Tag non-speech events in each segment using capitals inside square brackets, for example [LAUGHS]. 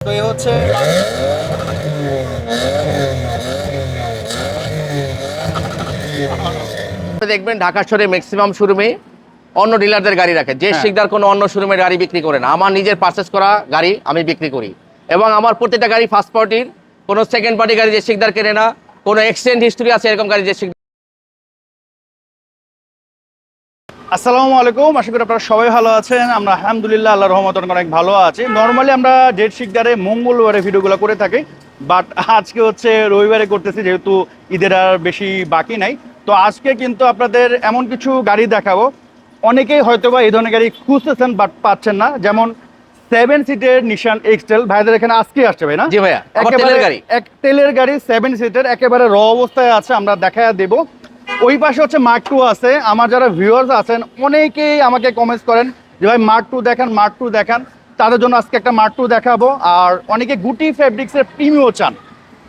তো এই হচ্ছে দেখবেন ঢাকা শহরে ম্যাক্সিমাম শোরুমে অন্য ডিলারদের গাড়ি রাখে। যে হ্যাঁ। শিকদার কোনো অন্য শোরুমের গাড়ি বিক্রি করে না। আমার নিজের পারচেস করা গাড়ি আমি বিক্রি করি। এবং আমার প্রতিটা গাড়ি ফার্স্ট পার্টির কোনো সেকেন্ড পার্টি গাড়ি যে শিকদার কেনে না কোনো এক্সচেঞ্জ হিস্ট্রি আছে এরকম গাড়ি যে শিকদার আসসালামু আলাইকুম। আশা করি আপনারা সবাই ভালো আছেন। আমরা আলহামদুলিল্লাহ আল্লাহর রহমত অনেক ভালো আছি। নর্মালি আমরা ডেট শিকদারে মঙ্গলবারে ভিডিওগুলো করে থাকি বাট আজকে হচ্ছে রবিবারে করতেছি যেহেতু ঈদের আর বেশি বাকি নাই। তো আজকে কিন্তু আপনাদের এমন কিছু গাড়ি দেখাবো। অনেকেই হয়তো বা এই ধরনের গাড়ি খুঁজতেছেন বাট পাচ্ছেন না। যেমন সেভেন সিটের নিশান এক্সটেল ভাইদের এখানে আজকে আসছে ভাই না? জি ভাইয়া। একেবারে তেলের গাড়ি। এক তেলের গাড়ি সেভেন সিটের একেবারে র অবস্থায় আছে আমরা দেখায় দেব। ওই পাশে হচ্ছে মার্ক টু আছে। আমার যারা ভিউয়ার্স আছেন অনেকেই আমাকে কমেন্টস করেন যে ভাই মার্ক টু দেখান মার্ক টু দেখান। তাদের জন্য আজকে একটা মার্ক টু দেখাবো। আর অনেকে গুটি ফেব্রিক্সের প্রিমিও চান।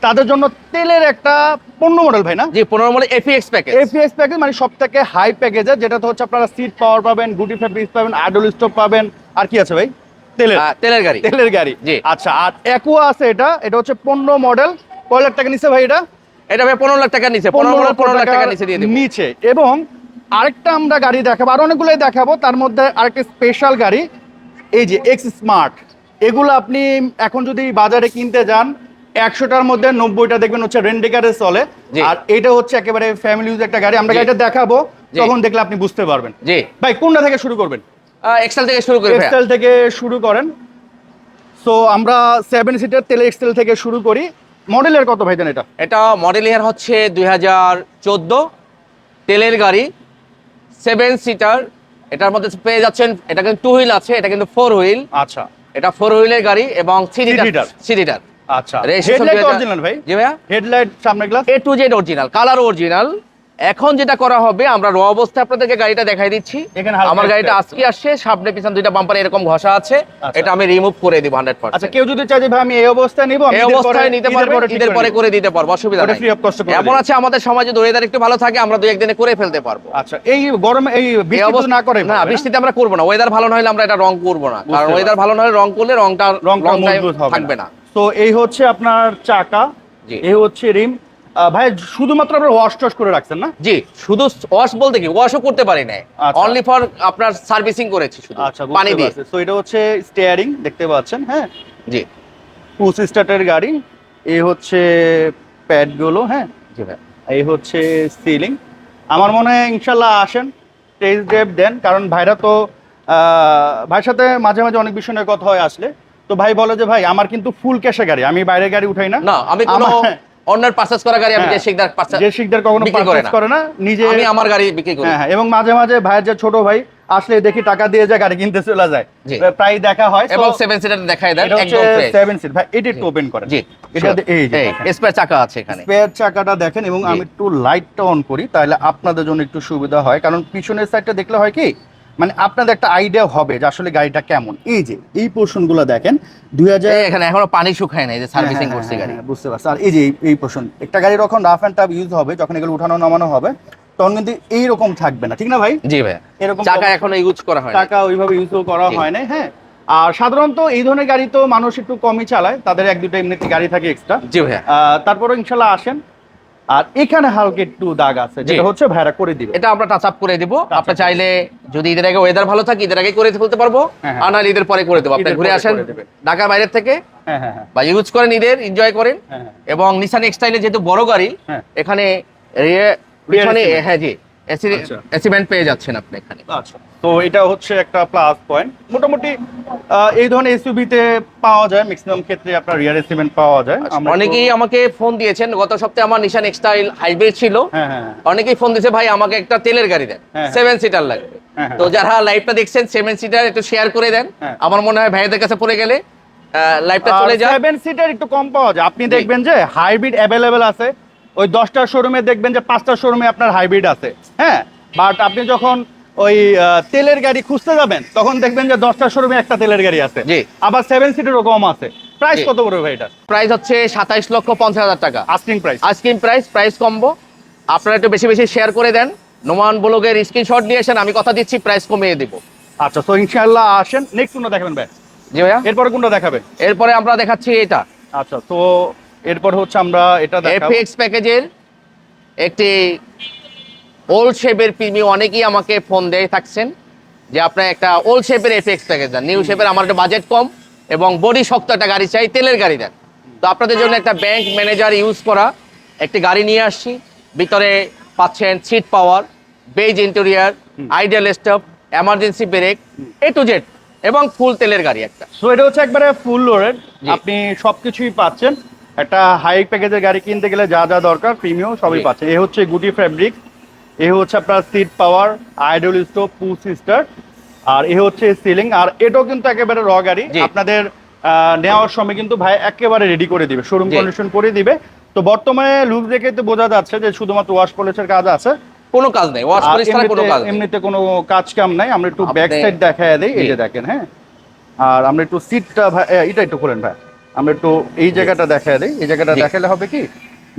তাদের জন্য তেলের একটা পণ্য মডেল ভাই না? জি পনেরো মডেল এফিএক্স প্যাকেজ এফিএস প্যাকেজ মানে সব থেকে হাই প্যাকেজের যেটাতে হচ্ছে আপনারা সিট পাওয়ার পাবেন গুটি ফেব্রিক্স পাবেন আইডল স্টোভ পাবেন। আর কি আছে ভাই? তেলের। তেলের গাড়ি। তেলের গাড়ি। জি। আচ্ছা আর অ্যাকুয়া আছে এটা। এটা হচ্ছে পনেরো মডেল কয় লাখ টাকা নিচ্ছে ভাই এটা? এটা ভাই পনেরো লাখ টাকা নিচে পনেরো পনেরো লাখ টাকা নিচে দিয়ে নিচে। এবং আরেকটা আমরা গাড়ি দেখাবো আর অনেকগুলোই দেখাবো তার মধ্যে আরেকটা স্পেশাল গাড়ি এই যে এক্স স্মার্ট এগুলো আপনি এখন যদি বাজারে কিনতে যান একশোটার মধ্যে নব্বইটা দেখবেন হচ্ছে রেন্ডিকারে চলে। আর এটা হচ্ছে একেবারে ফ্যামিলি ইউজ একটা গাড়ি। আমরা। গাড়িটা দেখাবো তখন দেখলে আপনি বুঝতে পারবেন। জি। ভাই কোনটা থেকে শুরু করবেন? এক্সেল থেকে শুরু করি ভাইয়া এক্সেল থেকে শুরু করেন। সো আমরা সেভেন সিটার তেলে এক্সেল থেকে শুরু করি। মডেলের কত ভাইজান এটা? এটা মডেল ইয়ার হচ্ছে দুই হাজার চোদ্দ। তেলের গাড়ি সেভেন সিটার এটার মধ্যে পেয়ে যাচ্ছেন এটা কিন্তু টু হুইল আছে এটা কিন্তু ফোর হুইল আচ্ছা। এটা ফোর হুইলের গাড়ি এবং থ্রি লিটার। থ্রি লিটার আচ্ছা। হেডলাইট অরিজিনাল ভাই? জি ভাইয়া? হেডলাইট সামনে glass A to Z original colour original এখন যেটা করা হবে আমরা র অবস্থায় আপনাদেরকে গাড়িটা দেখাই দিচ্ছি আমার গাড়িটা আজকে আসছে সামনে পিছন দুইটা বাম্পার এরকম ঘষা আছে আচ্ছা। এটা আমি রিমুভ করে দিব হান্ড্রেড আচ্ছা পার্সেন্ট কেউ যদি চায় যে ভাই আমি এই অবস্থায় নিব আমি এই অবস্থায় নিতে পারবে ঈদের পরে করে দিতে পারব অসুবিধা নাই। এমন আছে আমাদের সমাজে যদি ওয়েদার একটু ভালো থাকে আমরা দুই একদিনে করে ফেলতে পারব। আচ্ছা এই গরমে এই বৃষ্টি অবস্থা- না করে না বৃষ্টিতে আমরা করব না ওয়েদার ভালো না হলে আমরা এটা রং করব না কারণ ওয়েদার ভালো না হলে রং করলে রংটা হবে থাকবে না। তো এই হচ্ছে আপনার চাকা। এই হচ্ছে রিম ভাই শুধুমাত্র আপনার ওয়াশ টশ করে রাখছেন না? জি শুধু ওয়াশ বলতে কি ওয়াশও করতে পারি না। অনলি ফর আপনার সার্ভিসিং করেছি শুধু আচ্ছা পানি দিয়ে। তো এটা হচ্ছে স্টিয়ারিং দেখতে পাচ্ছেন হ্যাঁ? জি। টু স্টার্টের গাড়ি এই হচ্ছে প্যাডগুলো হ্যাঁ? জি ভাই। এই হচ্ছে সিলিং আমার মনে হয় ইনশাল্লাহ আসেন টেস্ট ড্রাইভ দেন কারণ ভাইরা তো আহ, ভাইয়ের সাথে মাঝে মাঝে অনেক বিষয় নিয়ে কথা হয় আসলে। তো ভাই বলে যে ভাই আমার কিন্তু ফুল ক্যাশে গাড়ি আমি বাইরের গাড়ি উঠাই না। না আমি কোনো অন্যের পারচেস করা গাড়ি আমি হ্যাঁ, যে শিকদার যে শিকদার কখনো পারচেজ করে না। নিজে আমি আমার গাড়ি বিক্রি করি। হ্যাঁ হ্যাঁ এবং মাঝে মাঝে ভাইয়ের যে ছোট ভাই আসলে দেখি টাকা দিয়ে যায় গাড়ি কিনতে চলে যায়। প্রায় দেখা হয় এবং সেভেন সিটার দেখাই দেন একদম সিট ভাই এটা একটু ওপেন করেন। জি এটা এই যে স্পেয়ার চাকা আছে এখানে। স্পেয়ার চাকাটা দেখেন এবং আমি একটু লাইটটা অন করি তাহলে আপনাদের জন্য একটু সুবিধা হয় কারণ পিছনের সাইডটা দেখলে হয় কি মানে আপনাদের একটা আইডিয়া হবে যে আসলে গাড়িটা কেমন। এই যে এই পোর্শনগুলো দেখেন দুই হাজার এখানে এখনও পানি শুকায় নাই যে সার্ভিসিং হ্যাঁ, করছে হ্যাঁ, গাড়ি। হ্যাঁ, বুঝতে পারছি। আর এই যে এই- এই পোর্শন একটা গাড়ি যখন রাফ অ্যান্ড টাফ ইউজ হবে যখন এগুলো উঠানো নামানো হবে তখন কিন্তু এইরকম থাকবে না ঠিক না ভাই? জি ভাই এরকম চাকা এখনও ইউজ করা হয় টাকা ওইভাবে ইউজও করা হয় না হ্যাঁ। আর সাধারণত এই ধরনের গাড়ি তো মানুষ একটু কমই চালায় তাদের এক দুটো এমনিতে গাড়ি থাকে এক্সট্রা জি ভাইয়া। তারপরে ইনশাল্লাহ আসেন। আর এখানে হালকা একটু দাগ আছে যেটা হচ্ছে ভাইরা করে দিবে। এটা আমরা টাচ আপ করে দিব। আপনি চাইলে যদি ঈদের আগে ওয়েদার ভালো থাকে ঈদের আগে করে ফেলতে পারব। হ্যাঁ, হ্যাঁ। আর নাহলে ঈদের পরে করে দেবো। আপনি ঘুরে আসেন করে ঢাকার বাইরের থেকে হ্যাঁ বা ইউজ করেন ঈদের এনজয় করেন। এবং নিশান এক্সটাইলে যেহেতু বড় গাড়ি। এখানে পিছনে হ্যাঁ জি। এসি আচ্ছা। পেয়ে যাচ্ছেন আপনি এখানে। আচ্ছা। তো এটা হচ্ছে একটা প্লাস পয়েন্ট মোটামুটি এই ধরনের এসইউভিতে পাওয়া যায় ম্যাক্সিমাম ক্ষেত্রে আপনার রিয়ার এসিমেন্ট পাওয়া যায়। অনেকেই আমাকে ফোন দিয়েছেন গত সপ্তাহে আমার নিশান এক্সটাইল হাইব্রিড ছিল। হ্যাঁ হ্যাঁ হ্যাঁ। অনেকেই ফোন দিয়েছে ভাই আমাকে একটা তেলের গাড়ি দেন। সেভেন সিটার লাগবে। তো যারা লাইভটা দেখছেন সেভেন সিটার একটু শেয়ার করে দেন। আমার মনে হয় ভাইদের কাছে পড়ে গেলে লাইভটা চলে যায় সেভেন সিটার একটু কম পাওয়া যায়। আপনি দেখবেন যে হাইব্রিড অ্যাভেলেবেল আছে। ওই দশটা শোরুমে দেখবেন যে পাঁচটার শোরুমে আপনার হাইব্রিড আছে হ্যাঁ? বাট আপনি যখন ওই তেলের গাড়ি খুঁজতে যাবেন তখন দেখবেন যে দশটা শোরুমে একটা তেলের গাড়ি আছে। জি। আবার সেভেন সিটেরও কম আছে। প্রাইস কত পড়বে ভাই এটা প্রাইস হচ্ছে সাতাইশ লক্ষ পঞ্চাশ হাজার টাকা। Asking price ice cream price price combo আপনারা একটু বেশি বেশি শেয়ার করে দেন। নোমান ব্লগের স্ক্রিনশট নিয়ে এসেন আমি কথা দিচ্ছি প্রাইস কমিয়ে দিব। আচ্ছা তো ইনশাআল্লাহ আসেন। নেক্সট কোনটা দেখাবেন ভাই? জি ভাইয়া। এরপরে কোনটা দেখাবে এরপরে আমরা দেখাচ্ছি এটা। আচ্ছা তো এরপর হচ্ছে আমরা এটা দেখাবো। এফএক্স প্যাকেজের একটি ওল্ড শেপের প্রিমিয়াম অনেকেই আমাকে ফোন দিয়ে থাকছেন যে আপনার একটা ওল্ড শেপের এফএক্স প্যাকেজ দেন। নিউ শেপের আমার একটা বাজেট কম এবং বডি শক্ত একটা গাড়ি চাই তেলের গাড়ি দেন। তো আপনাদের জন্য একটা ব্যাংক ম্যানেজার ইউজ করা একটি গাড়ি নিয়ে আসছি। ভিতরে পাচ্ছেন seat power base interior ideal stop emergency brake A to Z এবং ফুল তেলের গাড়ি একটা। সো এটা হচ্ছে একবারে ফুল লোডেড। আপনি সবকিছুই পাচ্ছেন। একটা হাই প্যাকেজের গাড়ি কিনতে গেলে যা যা দরকার প্রিমিয়াম সবই পাচ্ছে। এ হচ্ছে গুটি ফ্যাব্রিক এ হচ্ছে আপনার সিট পাওয়ার আইডল স্টোভ পু সিস্টার আর এ হচ্ছে সিলিং আর এটাও কিন্তু একেবারে র গাড়ি। আপনাদের নেওয়ার সময় কিন্তু ভাই একেবারে রেডি করে দিবে শোরুম কন্ডিশন করে দিবে। তো বর্তমানে লুক দেখে তো বোঝা যাচ্ছে যে শুধুমাত্র ওয়াশ পলিশের কাজ আছে। কোনো কাজ নেই ওয়াশ আর পরিষ্কার কোনো কাজ এমনিতে কোনো কাজ কাম নাই আমরা একটু ব্যাক সাইড দেখায় দেই এই যে দেখেন হ্যাঁ? আর আমরা একটু সিটটা এটা একটু খোলেন ভাই। আমরা একটু এই জায়গাটা দেখা দেই। এই জায়গাটা দেখালে হবে কি?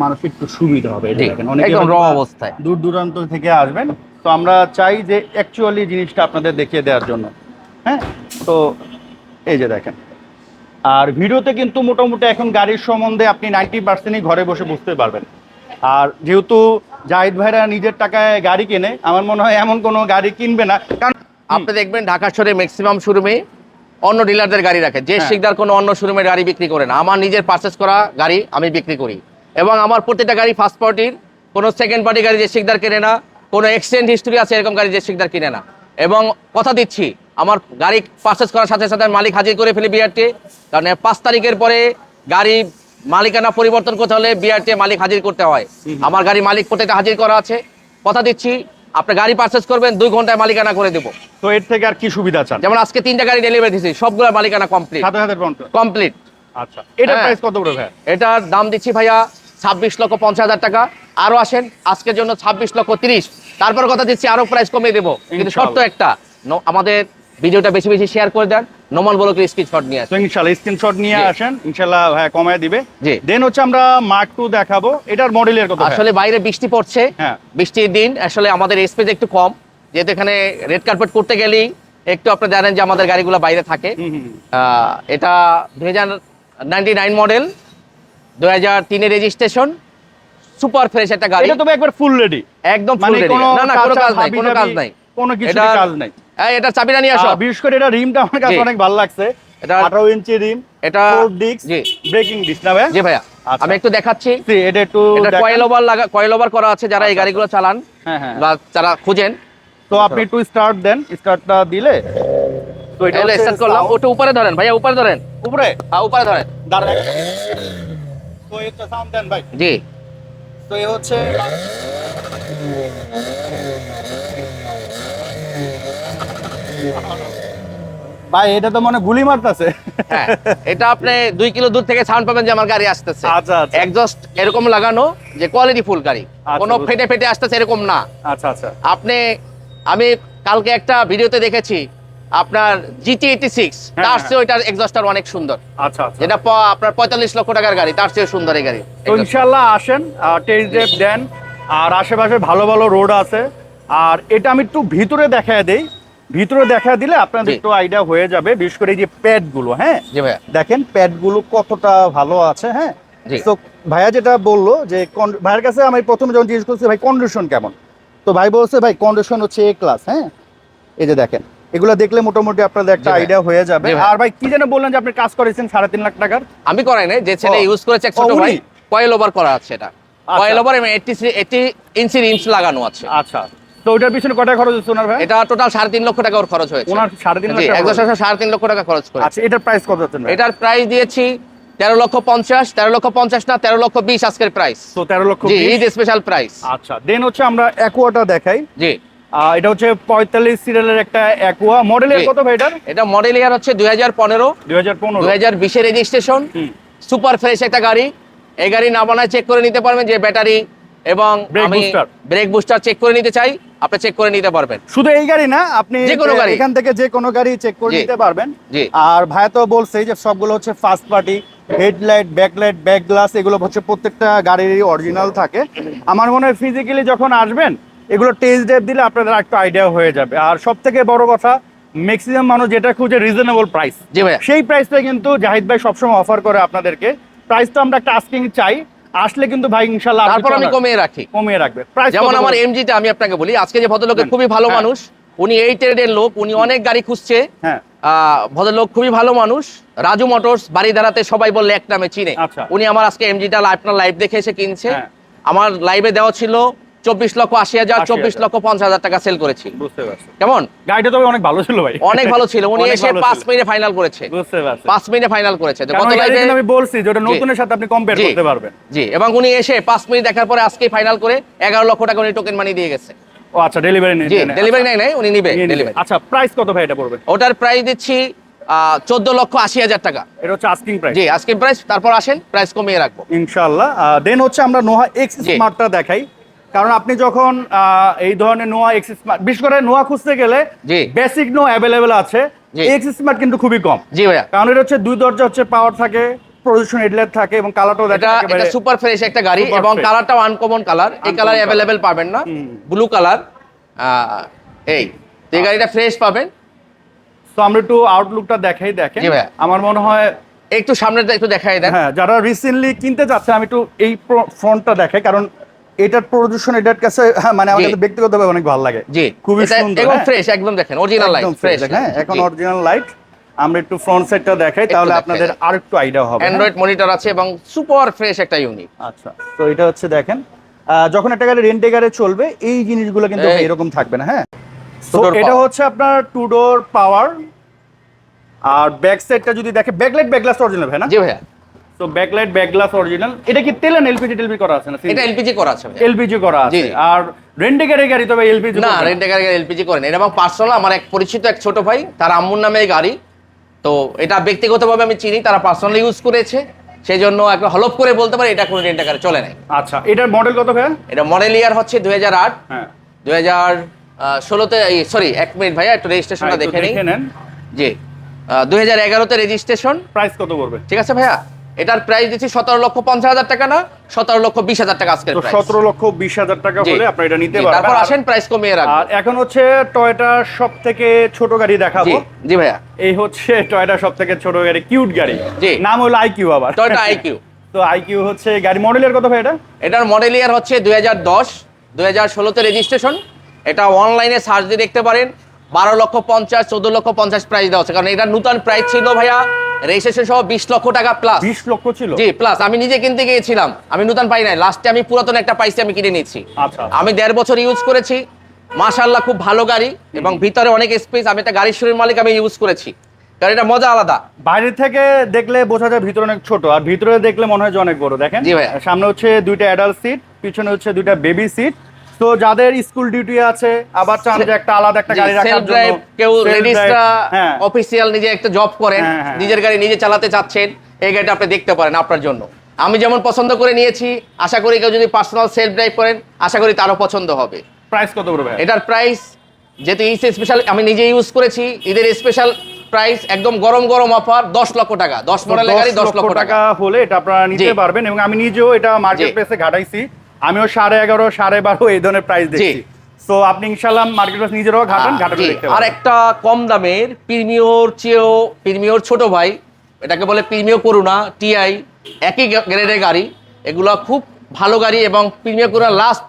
মানুষ একটু সুবিধা হবে দেখেন অনেকে হয়তো অবস্থায়। দূর দূরান্ত থেকে আসবেন। তো আমরা চাই যে অ্যাকচুয়ালি জিনিসটা আপনাদের দেখিয়ে দেওয়ার জন্য। হ্যাঁ? তো এই যে দেখেন। আর ভিডিওতে কিন্তু মোটামুটি এখন গাড়ির সম্বন্ধে আপনি নাইনটি পার্সেন্টই ঘরে বসে বুঝতে পারবেন। আর যেহেতু জাহিদ ভাইরা নিজের টাকায় গাড়ি কেনে আমার মনে হয় এমন কোনো গাড়ি কিনবে না। কারণ আপনি দেখবেন ঢাকা শহরে ম্যাক্সিমাম শোরুমে অন্য ডিলারদের গাড়ি রাখে। যে হ্যাঁ। শিকদার কোনো অন্য শোরুমের গাড়ি বিক্রি করে না। আমার নিজের পারচেস করা গাড়ি আমি বিক্রি করি। এবং আমার প্রতিটা গাড়ি ফার্স্ট পার্টির কোনো সেকেন্ড পার্টি গাড়ি যে শিকদার কেনে না কোনো এক্সচেঞ্জ হিস্টোরি আছে এরকম গাড়ি যে শিকদার কিনে না। এবং কথা দিচ্ছি আমার গাড়ি পারচেস করার সাথে সাথে মালিক হাজির করে ফেলি বিআরটি কারণ পাঁচ তারিখের পরে গাড়ি মালিকানা পরিবর্তন করতে হলে বিআরটি মালিক হাজির করতে হয়। আমার গাড়ি মালিক প্রত্যেকটা হাজির করা আছে। কথা দিচ্ছি আপনি গাড়ি পারচেস করবেন দুই ঘন্টায় মালিকানা করে দেবো। তো এর থেকে আর কি সুবিধা চান? যেমন আজকে তিনটা গাড়ি ডেলিভারি দিয়েছি সবগুলো মালিকানা কমপ্লিট সাথে সাথে কমপ্লিট আচ্ছা এটার হ্যাঁ। প্রাইস কত করে ভাই এটার দাম দিচ্ছি ভাইয়া ছাব্বিশ লক্ষ পঞ্চাশ হাজার টাকা। আরও আসেন আজকের জন্য ছাব্বিশ লক্ষ তিরিশ। তারপর কথা দিচ্ছি আরও প্রাইস কমিয়ে দেবো। কিন্তু। শর্ত একটা আমাদের ভিডিওটা বেশি বেশি শেয়ার করে দেন। নোমান বলো স্ক্রিনশট নিয়ে আসেন। ইনশাল্লাহ স্ক্রিনশট নিয়ে আসেন। ইনশাল্লাহ ভাই কমায় দিবে। দেন হচ্ছে আমরা মার্ক টু দেখাবো। এটার মডেলের ভাই? আসলে বাইরে বৃষ্টি পড়ছে। হ্যাঁ। বৃষ্টির দিন। আসলে আমাদের স্পেস একটু কম। যেহেতু এখানে রেড কার্পেট করতে গেলেই একটু আপনি জানেন যে আমাদের গাড়িগুলো বাইরে থাকে। এটা দুই হাজার নাইনটি নাইন মডেল দুই হাজার তিনের রেজিস্ট্রেশন সুপার ফ্রেশ একটা গাড়ি। এটা তো একবার ফুল রেডি একদম মানে ফুল কোনো না না কোনো কাজ নাই কোনো কাজ নাই। কোনো কিছু কাজ নাই। এই, এটা চাবিটা নিয়ে আসো। বিশেষ করে এটা রিমটা আমার কাছে অনেক ভালো লাগছে। এটা- আঠারো ইঞ্চি রিম এটা ফোর ডিস্ক জি। ব্রেকিং ডিস্ক না ভাই? জি ভাইয়া। আচ্ছা। আমি একটু দেখাচ্ছি। জি, এটা একটু এটা কয়েল ওভার লাগা কয়েল ওভার করা আছে যারা এই আচ্ছা, গাড়িগুলো চালান হ্যাঁ হ্যাঁ। বা যারা খুঁজেন। তো আপনি একটু স্টার্ট দেন স্টার্টটা দিলে। তো এটা স্টার্ট করলাম। ওটা উপরে ধরেন ভাইয়া উপরে ধরেন। উপরে? হ্যাঁ উপরে ধরেন। দাঁড়ান তো এটা সাউন্ড দেন ভাই। জি। তো এ হচ্ছে ভাই এটা তো মনে গুলি মারতাছে। হ্যাঁ এটা আপনি দুই কিলো দূর থেকে সাউন্ড পাবেন যে আমার গাড়ি আসতেছে। আচ্ছা আচ্ছা। একজস্ট এরকম লাগানো যে কোয়ালিটি ফুল গাড়ি। আচ্ছা, কোনো ফেটে ফেটে আসতেছে এরকম না। আচ্ছা আচ্ছা। আপনি আমি কালকে একটা ভিডিওতে দেখেছি আপনার জিটি এইটি সিক্স তার। চেয়ে ওইটার এক্সস্টার অনেক সুন্দর। আচ্ছা আচ্ছা। যেটা আপনার পঁয়তাল্লিশ লক্ষ টাকার গাড়ি তার চেয়ে সুন্দর এই গাড়ি। ইনশাল্লাহ আসেন টেস্ট ড্রাইভ দেন আর আশেপাশে ভালো ভালো রোড আছে। আর এটা আমি একটু ভিতরে দেখা দেই ভিতরে দেখা দিলে আপনাদের। একটু আইডিয়া হয়ে যাবে বিশেষ করে এই যে প্যাডগুলো হ্যাঁ? দেখেন প্যাডগুলো কতটা ভালো আছে হ্যাঁ? তো ভাইয়া যেটা বলল যে ভাইয়ের কাছে আমি প্রথমে যখন জিজ্ঞেস করছি ভাই কন্ডিশন কেমন? তো ভাই বলছে ভাই কন্ডিশন হচ্ছে এ ক্লাস হ্যাঁ? এই যে দেখেন এগুলো দেখলে মোটামুটি আপনাদের একটা আইডিয়া হয়ে যাবে। আর ভাই কি যেন বললেন যে আপনি কাজ করেছেন সাড়ে তিন লাখ টাকার? আমি করাই নাই যে ছেলে ইউজ করেছে এক ছোট ভাই কয়েল ওভার করা আছে এটা। কয়েল ওভার এবং এইটি এইটি ইঞ্চি রিমস লাগানো আছে। আচ্ছা। তো ওইটার পিছনে খরচ হচ্ছে ওনার ভাই? এটা টোটাল সাড়ে তিন লক্ষ টাকা ওর খরচ হয়েছে। ওনার টাকা তিন লক্ষ টাকা খরচ করে আচ্ছা এটার প্রাইস কত যাচ্ছেন এটার প্রাইস দিয়েছি তেরো লক্ষ পঞ্চাশ তেরো লক্ষ পঞ্চাশ না তেরো লক্ষ বিশ আজকের প্রাইস তো তেরো লক্ষ ঈদ স্পেশাল প্রাইস আচ্ছা দেন হচ্ছে আমরা অ্যাকোয়াটা দেখাই। জি। এটা হচ্ছে পঁয়তাল্লিশ সিরিয়ালের একটা অ্যাকোয়া জি। কত ভাই এটার? এটা মডেল ইয়ার হচ্ছে দুই হাজার পনেরো। দুই হাজার পনেরো। দুই হাজার বিশের রেজিস্ট্রেশন হুম। সুপার ফ্রেশ একটা গাড়ি। এই গাড়ি না বানায় চেক করে নিতে পারবেন যে ব্যাটারি এবং আমি ব্রেক বুস্টার চেক করে নিতে চাই। আপনি চেক করে নিতে পারবেন। শুধু এই গাড়ি না আপনি যে কোনো গাড়ি। এখান থেকে যে কোনো গাড়ি চেক করে নিতে পারবেন। আর ভাই তো বলছে যে সবগুলো হচ্ছে first party headlight backlight back glass এগুলো হচ্ছে প্রত্যেকটা গাড়িরই অরিজিনাল থাকে। আমার মনে হয় ফিজিক্যালি যখন আসবেন এগুলো টেস্ট ড্রাইভ দিলে আপনাদের একটু আইডিয়া হয়ে যাবে। আর সব থেকে বড় কথা ম্যাক্সিমাম মানুষ যেটা খুঁজে রিজনেবল প্রাইস ভাইয়া। সেই প্রাইসটা কিন্তু জাহিদ ভাই সবসময় অফার করে আপনাদেরকে। প্রাইস তো আমরা একটা আস্কিং চাই আসলে কিন্তু ভাই ইনশাল্লাহ তারপর আমি কমিয়ে রাখি। কমিয়ে রাখবে। যেমন আমার এমজিটা আমি আপনাকে বলি আজকে যে ভদ্রলোকের খুবই ভালো হ্যাঁ। মানুষ উনি এই ট্রেডের লোক উনি অনেক গাড়ি খুঁজছে। হ্যাঁ। আহ, ভদ্রলোক খুবই ভালো মানুষ। রাজু মোটরস বাড়ি দাঁড়াতে সবাই বললে এক নামে চিনে। আচ্ছা। উনি আমার আজকে এমজিটা আপনার লাইভ দেখে এসে কিনছে। হ্যাঁ। আমার লাইভে দেওয়া ছিল চব্বিশ লক্ষ আশি হাজার চব্বিশ লক্ষ পঞ্চাশ হাজার টাকা সেল করেছি। কেমন? গাড়িটা তবে অনেক ভালো ছিল ভাই। অনেক ভালো ছিল। উনি এসে পাঁচ। মিনিটে ফাইনাল করেছে। পাঁচ মিনিটে ফাইনাল করেছে। আমি বলছি যে ওটা নতুনের সাথে আপনি কম্পেয়ার করতে পারবেন। জি এবং উনি এসে পাঁচ মিনিট দেখার পরে আজকে ফাইনাল করে এগারো লক্ষ টাকা উনি টোকেন মানি দিয়ে গেছে। ও আচ্ছা ডেলিভারি জি ডেলিভারি নেয় নাই উনি নিবে ডেলিভারি আচ্ছা প্রাইস কত ভাই এটা পড়বে? ওটার প্রাইস দিচ্ছি চোদ্দ লক্ষ আশি হাজার টাকা। এটা হচ্ছে আস্কিং প্রাইস জি আজকে প্রাইস তারপর আসেন প্রাইস কমিয়ে রাখব। ইনশাআল্লাহ। দেন হচ্ছে আমরা নোহা এক্স। স্মার্টটা দেখাই। কারণ আপনি যখন এই ধরনের নোয়া এক্স স্মার্ট বিশেষ করে নোয়া খুঁজতে গেলে। বেসিক নো অ্যাভেলেবেল আছে। এক্স স্মার্ট কিন্তু খুবই কম। জি ভাইয়া। কারণ এটা হচ্ছে দুই দরজা হচ্ছে পাওয়ার থাকে প্রজেকশন হেডলাইট থাকে এবং কালারটাও এটা এটা সুপার ফ্রেশ একটা গাড়ি এবং কালারটাও আনকমন কালার এই কালার অ্যাভেলেবেল পাবেন না। ব্লু কালার এই। এই গাড়িটা ফ্রেশ পাবেন। তো আমরা একটু আউটলুকটা দেখাই দেখেন। জি ভাইয়া। আমার মনে হয় একটু সামনেটা একটু দেখাই দেন। হ্যাঁ যারা রিসেন্টলি কিনতে যাচ্ছে আমি একটু এই ফ্রন্টটা দেখাই কারণ এটার প্রদূষণ এটার কাছে হ্যাঁ, মানে আমার কাছে ব্যক্তিগতভাবে অনেক ভালো লাগে। জি। খুবই সুন্দর, হ্যাঁ। ফ্রেশ একদম দেখেন অরিজিনাল লাইট ফ্রেশ হ্যাঁ এখন অরিজিনাল লাইট আমরা একটু ফ্রন্ট সাইডটা দেখাই তাহলে আপনাদের আর একটু আইডিয়া হবে হ্যাঁ? অ্যান্ড্রয়েড মনিটর আছে এবং সুপার ফ্রেশ একটা ইউনিট আচ্ছা তো এটা হচ্ছে দেখেন যখন একটা গাড়ি রেন্টে গাড়ি চলবে এই জিনিসগুলো কিন্তু এরকম থাকবে না হ্যাঁ। তো এটা হচ্ছে আপনার টু ডোর পাওয়ার আর ব্যাক সাইডটা যদি দেখে ব্যাকলাইট ব্যাকগ্লাস অরিজিনাল ভাই না? জি ভাইয়া। তো ব্যাকলাইট ব্যাকগ্লাস অরিজিনাল এটা কি তেল না এলপিজি টেলপি করা আছে না? এটা এলপিজি করা আছে এলপিজি করা আছে। আর রেন্টে গাড়ি গাড়ি তবে এলপিজি না রেন্টে গাড়ি এলপিজি করেন। এটা এবং পার্সোনাল আমার এক পরিচিত এক ছোট ভাই তার আম্মুর নামে এই গাড়ি। তো এটা ব্যক্তিগতভাবে আমি চিনি তারা পার্সোনালি ইউজ করেছে। সেই জন্য একটা হলপ করে বলতে পারি এটা কোনো রেন্টে গাড়ি চলে নাই। আচ্ছা এটার মডেল কত ভাই এটা মডেল ইয়ার হচ্ছে দুই হাজার আট। হ্যাঁ। দুই হাজার ষোলোতে সরি এক মিনিট ভাইয়া একটু রেজিস্ট্রেশনটা হ্যাঁ, দেখে নেন। জি। দুই হাজার এগারোতে রেজিস্ট্রেশন প্রাইস কত পড়বে? ঠিক আছে ভাইয়া? এটার প্রাইস দিচ্ছি সতেরো লক্ষ পঞ্চাশ হাজার টাকা না সতেরো লক্ষ বিশ হাজার টাকা price। সতেরো লক্ষ বিশ হাজার টাকা। হলে আপনার এটা নিতে পারবেন। তারপর আসেন প্রাইস কমিয়ে রাখব। আর এখন হচ্ছে টয়টার সব থেকে ছোট গাড়ি দেখাবো। জি জি ভাইয়া। এই হচ্ছে টয়টার সব থেকে ছোট গাড়ি কিউট গাড়ি। নাম হলো আইকিউ আবার। টয়টা আইকিউ তো আইকিউ হচ্ছে গাড়ি মডেলের কত ভাই এটা? এটার মডেল ইয়ার হচ্ছে দুই হাজার দশ দুই হাজার ষোলোতে রেজিস্ট্রেশন এটা অনলাইনে সার্চ দিয়ে দেখতে পারেন। বারো লক্ষ পঞ্চাশ চোদ্দ লক্ষ পঞ্চাশ প্রাইস দেওয়া হচ্ছে কারণ এটা নতুন প্রাইস ছিল ভাইয়া। রেজিস্ট্রেশন সহ বিশ লক্ষ টাকা প্লাস বিশ লক্ষ ছিল? জি প্লাস আমি নিজে কিনতে গিয়েছিলাম। আমি নতুন পাই নাই। লাস্টে আমি পুরাতন একটা পাইছি আমি কিনে নিয়েছি। আচ্ছা। আমি দেড় বছর ইউজ করেছি। মাশাল্লাহ খুব ভালো গাড়ি এবং ভিতরে অনেক স্পেস আমি একটা গাড়ির শরীর মালিক আমি ইউজ করেছি। কারণ এটা মজা আলাদা। বাইরে থেকে দেখলে বোঝা যায় ভিতরে অনেক ছোট। আর ভিতরে দেখলে মনে হয় যে অনেক বড়। দেখেন জি ভাইয়া। সামনে হচ্ছে দুইটা অ্যাডাল্ট সিট পিছনে হচ্ছে দুইটা বেবি সিট তো যাদের স্কুল ডিউটি আছে আবার চান যে একটা আলাদা একটা গাড়ি রাখার জন্য। কেউ লেডিসরা হ্যাঁ। অফিসিয়াল নিজে একটা জব করেন হ্যাঁ, হ্যাঁ। নিজের গাড়ি নিজে চালাতে চাচ্ছেন এই গাড়িটা আপনি দেখতে পারেন আপনার জন্য। আমি যেমন পছন্দ করে নিয়েছি আশা করি কেউ যদি পার্সোনাল সেলফ ড্রাইভ করেন আশা করি তারও পছন্দ হবে। প্রাইস কত পড়বে? এটার প্রাইস যেহেতু ঈদ স্পেশাল আমি নিজে ইউজ করেছি ঈদের স্পেশাল প্রাইস একদম গরম গরম অফার দশ লক্ষ টাকা। দশ মডেলের গাড়ি দশ লক্ষ টাকা। হলে এটা আপনারা নিতে পারবেন এবং আমি নিজেও এটা মার্কেট। প্লেসে ঘাটাইছি। আমিও সাড়ে এগারো সাড়ে বারো এই ধরনের প্রাইস দেখছি। তো আপনি ইনশাল্লাহ মার্কেট প্লেস নিজেরাও ঘাটান ঘাটাতে জি, দেখতে আর একটা কম দামের প্রিমিয়র চেয়েও প্রিমিয়র ছোট ভাই এটাকে বলে প্রিমিয়র করুণা টিআই একই গ্রেডের গাড়ি। এগুলো খুব ভালো গাড়ি এবং প্রিমিয়র করুণা লাস্ট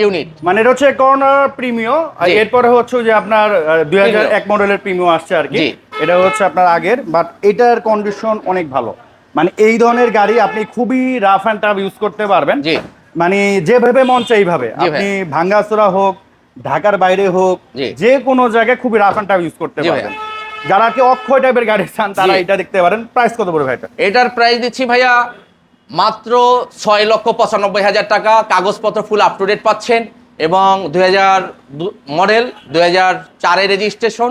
ইউনিট মানে এটা হচ্ছে কর্নার প্রিমিও জি। এরপরে হচ্ছে যে আপনার দুই হাজার এক মডেলের প্রিমিও আসছে আর কি। এটা হচ্ছে আপনার আগের বাট এটার কন্ডিশন অনেক ভালো। মানে এই ধরনের গাড়ি আপনি খুবই রাফ অ্যান্ড টাফ ইউজ করতে পারবেন। জি। মানে যেভাবে মন চাই এইভাবে। আপনি ভাঙ্গাচোরা হোক ঢাকার বাইরে হোক। যে কোনো জায়গায় খুবই রাফ অ্যান্ড ইউজ করতে পারবেন। যারা কি অক্ষয় টাইপের গাড়ি চান তারা এটা দেখতে পারেন। প্রাইস কত পড়বে এটা এটার প্রাইস দিচ্ছি ভাইয়া মাত্র ছয় লক্ষ পঁচানব্বই হাজার টাকা। কাগজপত্র ফুল আপ টু ডেট পাচ্ছেন এবং দুই হাজার মডেল দুই হাজার চারের রেজিস্ট্রেশন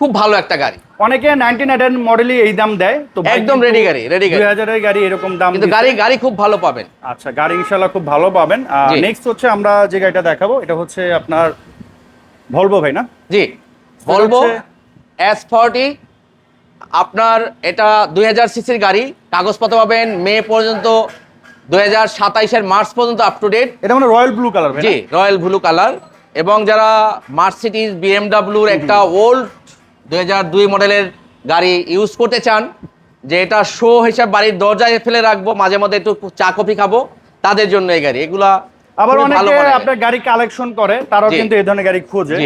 খুব ভালো একটা গাড়ি। অনেকে নাইনটিন এডেন মডেলই এই দাম দেয় তো একদম ready গাড়ি, ready গাড়ি। দুই হাজারের গাড়ি এরকম দাম কিন্তু গাড়ি গাড়ি খুব ভালো পাবেন। আচ্ছা গাড়ি ইনশাল্লাহ খুব ভালো পাবেন। জি। নেক্সট হচ্ছে আমরা যে গাড়িটা দেখাবো এটা হচ্ছে আপনার ভলভো ভাই না? জি এস ফর্টি আপনার এটা দুই হাজার সিসির গাড়ি কাগজপত্র পাবেন মে পর্যন্ত দুই হাজার সাতাইশের মার্চ পর্যন্ত আপ টু ডেট এটা মানে রয়্যাল ব্লু কালার জি রয়্যাল ব্লু কালার। এবং যারা মার্সিডিজ বিএমডাব্লিউর একটা ওল্ড দুই হাজার দুই মডেলের গাড়ি ইউজ করতে চান যে এটা শো হিসাব বাড়ির দরজায় ফেলে রাখব মাঝে মধ্যে একটু চা কফি খাব তাদের জন্য এই গাড়ি। এগুলা আবার অনেকে আপনার গাড়ি কালেকশন করে তারাও কিন্তু এই ধরনের গাড়ি খোঁজে।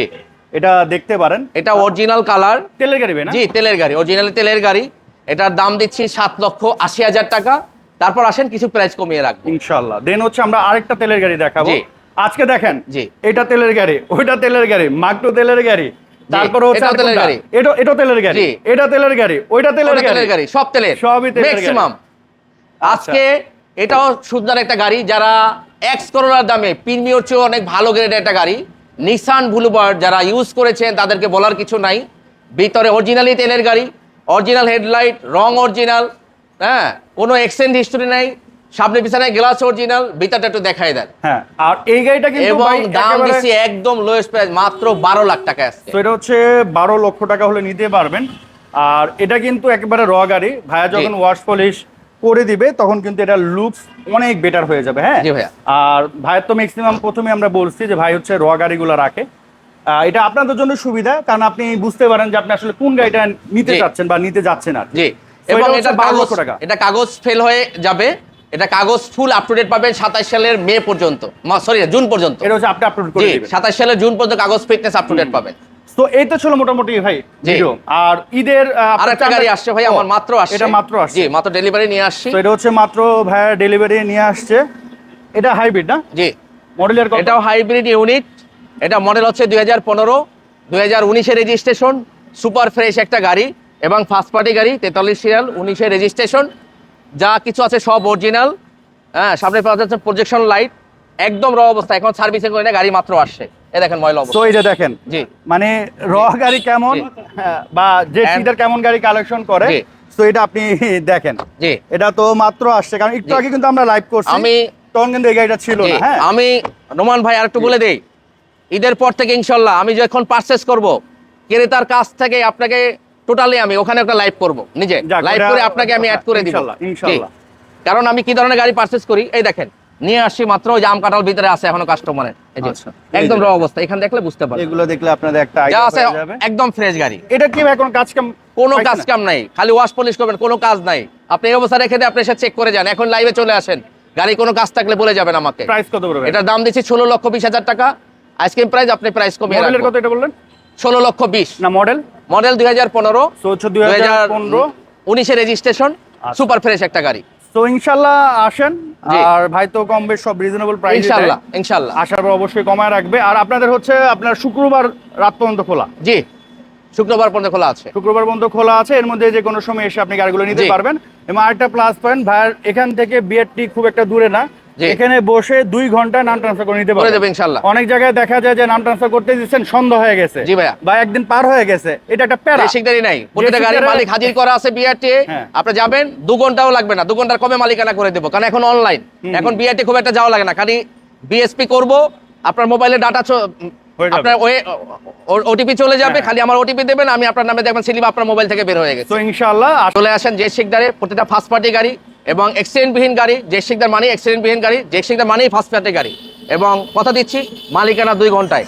এটা দেখতে পারেন। এটা অরিজিনাল কালার তেলের গাড়ি না? জি তেলের গাড়ি অরিজিনাল তেলের গাড়ি। এটার দাম দিচ্ছি সাত লক্ষ আশি হাজার টাকা। তারপর আসেন কিছু প্রাইস কমিয়ে রাখব। ইনশাল্লাহ দেন হচ্ছে আমরা আরেকটা তেলের গাড়ি দেখাবো। আজকে দেখেন জি। এটা তেলের গাড়ি ওইটা তেলের গাড়ি মাগটো তেলের গাড়ি তারপর হচ্ছে তেলের গাড়ি। এটা এটা তেলের গাড়ি। এটা তেলের গাড়ি ওইটা তেলের গাড়ি। সব তেলের। সবই তেলের ম্যাক্সিমাম আচ্ছা। আজকে এটাও সুন্দর একটা গাড়ি যারা এক্স করোলার দামে প্রিমিয়র চেয়ে অনেক ভালো গ্রেডের একটা গাড়ি। নিসান ব্লুবার্ড যারা ইউজ করেছেন তাদেরকে বলার কিছু নাই। ভিতরে অরিজিনালি তেলের গাড়ি অরিজিনাল হেডলাইট রং অরিজিনাল হ্যাঁ? কোনো এক্সচেঞ্জ হিস্টোরি নাই। সামনে পিছনে গ্লাস অরিজিনাল ভিতরটা একটু দেখাই দেন। হ্যাঁ আর এই গাড়িটা কিন্তু এবং দাম দিচ্ছি একদম লোয়েস্ট প্রাইস মাত্র বারো লাখ টাকা আজকে। তো এটা হচ্ছে বারো লক্ষ টাকা হলে নিতে পারবেন। আর এটা কিন্তু একেবারে র গাড়ি। ভাইয়া যখন ওয়াশ পলিশ করে দিবে তখন কিন্তু এটা লুকস অনেক বেটার হয়ে যাবে হ্যাঁ। আর ভাইয়ের তো ম্যাক্সিমাম প্রথমে আমরা বলছি যে ভাই হচ্ছে র গাড়িগুলো রাখে। এটা আপনাদের জন্য সুবিধা কারণ আপনি বুঝতে পারেন যে আপনি আসলে কোন গাড়িটা নিতে। চাচ্ছেন বা নিতে যাচ্ছেন আর। জি। এবং এটা এটা হচ্ছে 12 লক্ষ টাকা। এটা কাগজ ফেল হয়ে যাবে। এটা কাগজ ফুল আপ টু ডেট পাবেন সাতাশ সালের মে পর্যন্ত। সরি জুন পর্যন্ত। এটা হচ্ছে আপনি আপলোড করে দিবেন। সাতাশ সালের জুন পর্যন্ত কাগজ ফিটনেস আপ টু ডেট পাবেন। তো এই তো ছিল মোটামুটি ভাই। ভিডিও আর ঈদের আহ, আর একটা গাড়ি আসছে ভাই আমার মাত্র আসছে। এটা মাত্র আসছে। জি মাত্র ডেলিভারি নিয়ে আসছি। তো এটা হচ্ছে মাত্র ভাইয়া ডেলিভারি নিয়ে আসছে। এটা হাইব্রিড না? জি। মডেলের এটাও হাইব্রিড ইউনিট এটা মডেল হচ্ছে দুই হাজার পনেরো দুই হাজার উনিশের রেজিস্ট্রেশন সুপার ফ্রেশ একটা গাড়ি এবং ফার্স্ট পার্টি গাড়ি তেতাল্লিশ সিরিয়াল উনিশের রেজিস্ট্রেশন যা কিছু আছে সব অরিজিনাল হ্যাঁ সামনে পাওয়া যাচ্ছে প্রজেকশন লাইট একদম র অবস্থা। এখন সার্ভিসিং করে না গাড়ি মাত্র আসছে। এ দেখেন ময়লা তো অবস্থা এটা দেখেন জি। মানে র গাড়ি কেমন হ্যাঁ, বা যে সিটার কেমন গাড়ি কালেকশন করে। তো এটা আপনি [LAUGHS] দেখেন। জি। এটা তো মাত্র আসছে। কারণ একটু আগে কিন্তু আমরা লাইভ করছি আমি- তখন কিন্তু এই গাড়িটা ছিল না হ্যাঁ। আমি রোমান ভাই আর একটু বলে দেই। ঈদের পর থেকে ইনশাল্লাহ আমি যখন পারচেস করব ক্রেতার কাছ থেকে আপনাকে টোটালি আমি ওখানে একটা লাইভ করব নিজে। লাইভ করে আপনাকে আমি অ্যাড করে দিব। কারণ আমি কি ধরনের গাড়ি পারচেস করি? এই দেখেন নিয়ে আসি মাত্র ওই আম কাঁঠাল ভিতরে আছে এখনও কাস্টমারের আচ্ছা, একদম র অবস্থা এখানে দেখলে বুঝতে পারবেন। এগুলো দেখলে আপনাদের একটা আইডিয়া আছে হয়ে যাবে। একদম ফ্রেশ গাড়ি। এটা কি কোনো কাজ কাম কোনো কাজ কাম নাই খালি ওয়াশ পলিশ করবেন কোনো কাজ নাই। আপনি এই অবস্থা রেখে দিয়ে আপনি এসে চেক করে যান। এখন লাইভে চলে আসেন। গাড়ি কোনো কাজ থাকলে বলে যাবেন আমাকে। প্রাইস কত পড়বে এটার দাম দিচ্ছি ষোলো লক্ষ বিশ হাজার টাকা। আইসক্রিম প্রাইস আপনি প্রাইস কমিয়ে মডেলের রাখব। কত এটা বললেন? ষোলো লক্ষ বিশ। না মডেল মডেল দুই হাজার পনেরো দুই হাজার উনিশে রেজিস্ট্রেশন। সুপার ফ্রেশ একটা গাড়ি। তো ইনশাল্লাহ আসেন। আর ভাই তো কম বেশ সব রিজনেবল প্রাইস ইনশাল্লাহ ইনশাল্লাহ। আসার পর অবশ্যই কমায় রাখবে। আর আপনাদের হচ্ছে আপনার শুক্রবার রাত পর্যন্ত খোলা? জি শুক্রবার পর্যন্ত খোলা আছে। শুক্রবার পর্যন্ত খোলা আছে। এর মধ্যে যে কোনো সময় এসে আপনি গাড়িগুলো নিতে পারবেন। এবং আরেকটা প্লাস পয়েন্ট ভাইয়ের এখান থেকে বিআরটি খুব একটা দূরে না। এখানে বসে দুই ঘণ্টা নাম ট্রান্সফার করে নিতে পারবেন। ইনশাল্লাহ অনেক জায়গায় দেখা যায় যে নাম ট্রান্সফার করতে দিচ্ছেন সন্ধ্যা হয়ে গেছে। জি ভাইয়া। বা একদিন পার হয়ে গেছে। এটা একটা প্যারা। বেশিকদারি নাই। প্রতিটা গাড়ির মালিক হাজির করা আছে বিআরটি হ্যাঁ। আপনি যাবেন দু ঘন্টাও লাগবে না। দু ঘণ্টার কমে মালিকানা করে দেবো। কারণ এখন অনলাইন। এখন বিআরটি খুব একটা যাওয়া লাগে না। খালি বিএসপি করব আপনার মোবাইলে ডাটা। আপনার ওটিপি চলে যাবে হ্যাঁ। খালি আমার ওটিপি দেবেন আমি আপনার নামে দেখবেন স্লিপ আপনার মোবাইল থেকে বের হয়ে গেছে। তো চলে আসেন যে শিকদারে প্রতিটা ফার্স্ট পার্টি গাড়ি এবং এক্সিডেন্টবিহীন গাড়ি যে শিকদার মানে এক্সিডেন্টবিহীন গাড়ি যে শিকদার মানেই ফার্স্ট পার্টি গাড়ি। এবং কথা দিচ্ছি মালিকানা দুই ঘন্টায়।